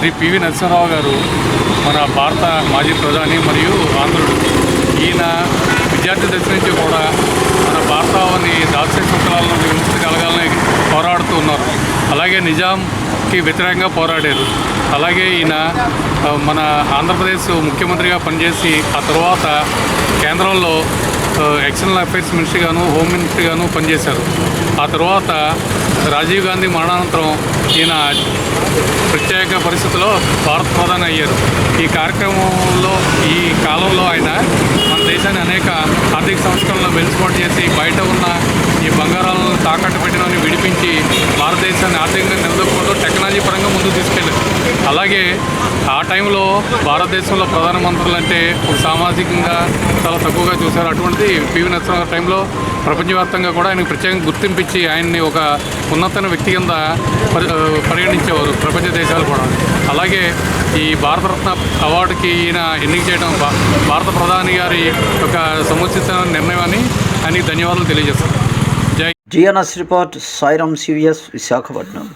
Shri PV Narasimharao గారు మన భారత మాజీ ప్రధాని మరియు ఆంధ్రుడు. ఈయన విద్యార్థి దశ నుంచి కూడా మన భారతావని దాస్య శృంఖలాల నుండి విముక్తి కలగాలని పోరాడుతూ ఉన్నారు. అలాగే నిజాంకి వ్యతిరేకంగా పోరాడారు. అలాగే ఈయన మన ఆంధ్రప్రదేశ్ ముఖ్యమంత్రిగా పనిచేసి ఆ తర్వాత కేంద్రంలో ఆ, ఎక్స్టర్నల్ అఫైర్స్ మినిస్ట్రీ గాను హోమ్ మినిస్ట్రీ గాను పనిచేశారు. ఆ తర్వాత రాజీవ్ గాంధీ మరణానంతరం ఈయన ప్రత్యేక పరిస్థితుల్లో భారత ప్రధాని అయ్యారు. ఈ కార్యక్రమంలో ఈ కాలంలో ఆయన మన దేశాన్ని అనేక ఆర్థిక సంస్కరణలు వెలుసుబాటు చేసి బయట ఉన్న ఈ బంగారాలను తాకట్టు పెట్టినని విడిపించి భారతదేశాన్ని ఆర్థికంగా నిలదొక్కుంటూ టెక్నాలజీ పరంగా ముందుకు తీసుకెళ్ళారు. అలాగే ఆ టైంలో భారతదేశంలో ప్రధానమంత్రులు అంటే ఒక సామాజికంగా చాలా తక్కువగా చూశారు. అటువంటిది పివి నరసింహ టైంలో ప్రపంచవ్యాప్తంగా కూడా ఆయనకు ప్రత్యేకంగా గుర్తింపించి ఆయన్ని ఒక ఉన్నతన వ్యక్తి కింద పరి పరిగణించేవారు ప్రపంచ దేశాలు కూడా. అలాగే ఈ భారతరత్న అవార్డుకి ఈయన ఎన్నిక చేయడం భా- భారత ప్రధాని గారి ఒక సముచిత నిర్ణయం అని ఆయనకి ధన్యవాదాలు తెలియజేస్తారు జై GNS report Sairam CVS Visakhapatnam.